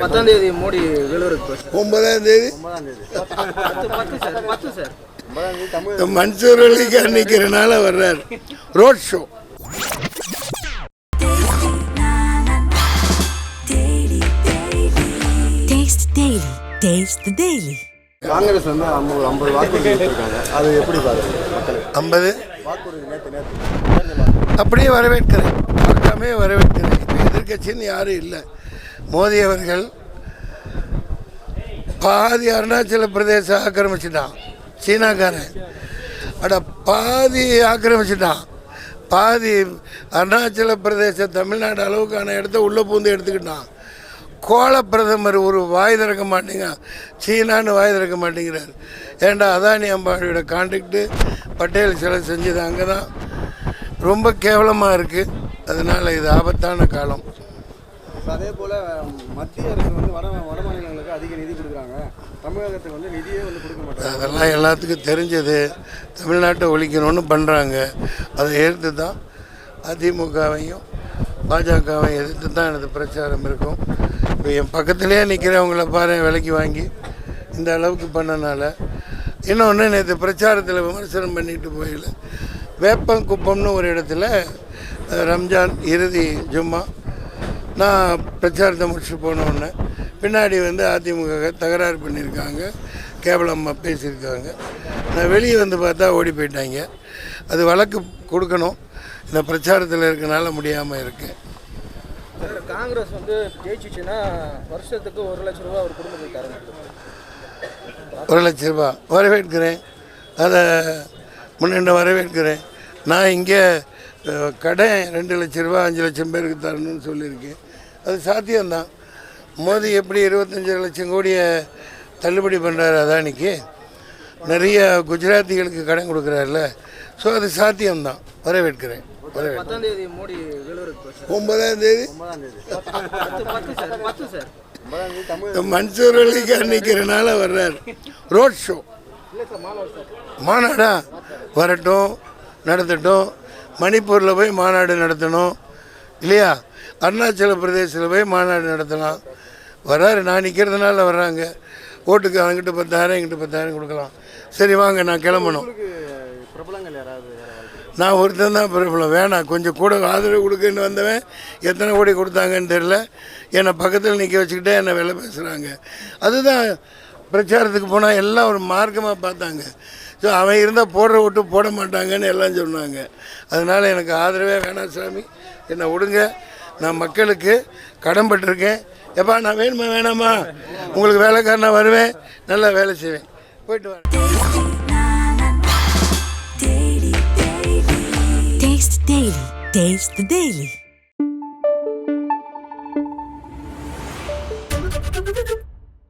பத்தாம் தேதி மோடி போச்சு. ஒன்பதாம் தேதி? மன்சூர் அலிகார் நிற்கிறனால வர்றார். Road show. காங்கிரஸ் வந்து ஐம்பது ஐம்பது வாக்குறுதி அது எப்படி பாருங்க ஐம்பது? அப்படியே வரவேற்கிறேன். வரவேற்கிறேன். எதிர்கட்சின்னு யாரும் இல்லை. மோடி அவர்கள் பாதி அருணாச்சல பிரதேச ஆக்கிரமிச்சிட்டான். சீனாக்காரன். அட பாதி ஆக்கிரமிச்சிட்டான். பாதி அருணாச்சல பிரதேச தமிழ்நாடு அளவுக்கான இடத்த உள்ளே பூந்து எடுத்துக்கிட்டான். கோல பிரதமர் ஒரு வாய் திறக்க மாட்டேங்க. சீனான்னு வாய் திறக்க மாட்டேங்கிறார். ஏன்டா அதானி அம்பானியோட கான்ட்ராக்டு பட்டேல் சிலை செஞ்சது அங்கே தான் ரொம்ப கேவலமாக இருக்குது அதனால் இது ஆபத்தான காலம். அதே போல் மத்திய அரசு வந்து வட வட மாநிலங்களுக்கு அதிக நிதி கொடுக்குறாங்க. தமிழகத்துக்கு வந்து நிதியே வந்து கொடுக்க மாட்டாங்க. அதெல்லாம் எல்லாத்துக்கும் தெரிஞ்சது. தமிழ்நாட்டை ஒழிக்கணும்னு பண்ணுறாங்க அதை எதிர்த்து தான் அதிமுகவையும் பாஜகவையும் எதிர்த்து தான் எனது பிரச்சாரம் இருக்கும். இப்போ என் பக்கத்துலேயே நிற்கிறவங்கள பாரு விலைக்கு வாங்கி இந்த அளவுக்கு பண்ணனால. இன்னொன்று நேற்று பிரச்சாரத்தில் விமர்சனம் பண்ணிட்டு போயில. வேப்பங்குப்பம்னு ஒரு இடத்துல ரம்ஜான் இறுதி ஜும்மா நான் பிரச்சாரத்தை முடிச்சுட்டு போன உடனே பின்னாடி வந்து அதிமுக தகராறு பண்ணியிருக்காங்க கேவல அம்மா பேசியிருக்காங்க. நான் வெளியே வந்து பார்த்தா ஓடி போயிட்டாங்க. அது வழக்கு கொடுக்கணும். இந்த பிரச்சாரத்தில் இருக்கனால முடியாமல் இருக்கேன் சார் காங்கிரஸ் வந்து ஜெயிச்சிச்சுன்னா வருஷத்துக்கு ஒரு லட்ச ரூபா ஒரு குடும்பத்துக்கு ஒரு லட்ச ரூபா. வரவேற்கிறேன். அதை முன்னின்று வரவேற்கிறேன். நான் இங்கே கடன் ரெண்டு லட்ச ரூபா அஞ்சு லட்சம் பேருக்கு தரணும்னு சொல்லியிருக்கேன். அது சாத்தியம்தான். மோடி எப்படி இருபத்தஞ்சி லட்சம் கோடியை தள்ளுபடி பண்ணுறாரு அதானிக்கு? நிறைய குஜராத்திகளுக்கு கடன் கொடுக்குறாருல. ஸோ அது சாத்தியம்தான். வரவேற்கிறேன். ஒன்பதாம் தேதி? மன்சூர் அலிகார் நிற்கிறனால வர்றார். Road show. மாநாடா? வரட்டும் நடத்தட்டும். மணிப்பூரில் போய் மாநாடு நடத்தணும். இல்லையா? அருணாச்சல பிரதேசத்தில் போய் மாநாடு நடத்தலாம். வர்றாரு நான் நிற்கிறதுனால வர்றாங்க. ஓட்டுக்கு அவங்ககிட்ட பத்தாயிரம் என்கிட்ட பத்தாயிரம் கொடுக்கலாம். சரி வாங்க நான் கிளம்பணும். நான் ஒருத்தன் தான் பிரபலம். வேணாம். கொஞ்சம் கூட ஆதரவு கொடுக்குன்னு வந்தவன் எத்தனை கோடி கொடுத்தாங்கன்னு தெரில என்னை பக்கத்தில் நிற்க வச்சுக்கிட்டே என்னை வேலை பேசுகிறாங்க அதுதான் பிரச்சாரத்துக்கு போனால் எல்லாம் ஒரு மார்க்கமாக பார்த்தாங்க. ஸோ அவன் இருந்தால் போடுற விட்டு போட மாட்டாங்கன்னு எல்லாம் சொன்னாங்க. அதனால் எனக்கு ஆதரவே வேணாம் சாமி. என்னை விடுங்க. நான் மக்களுக்கு கடன்பட்டிருக்கேன் எப்பா நான் வேணுமா வேணாமா? உங்களுக்கு வேலைக்காரனா வருவேன். நல்லா வேலை செய்வேன். போயிட்டு வரேன். Taste Taste the Daily.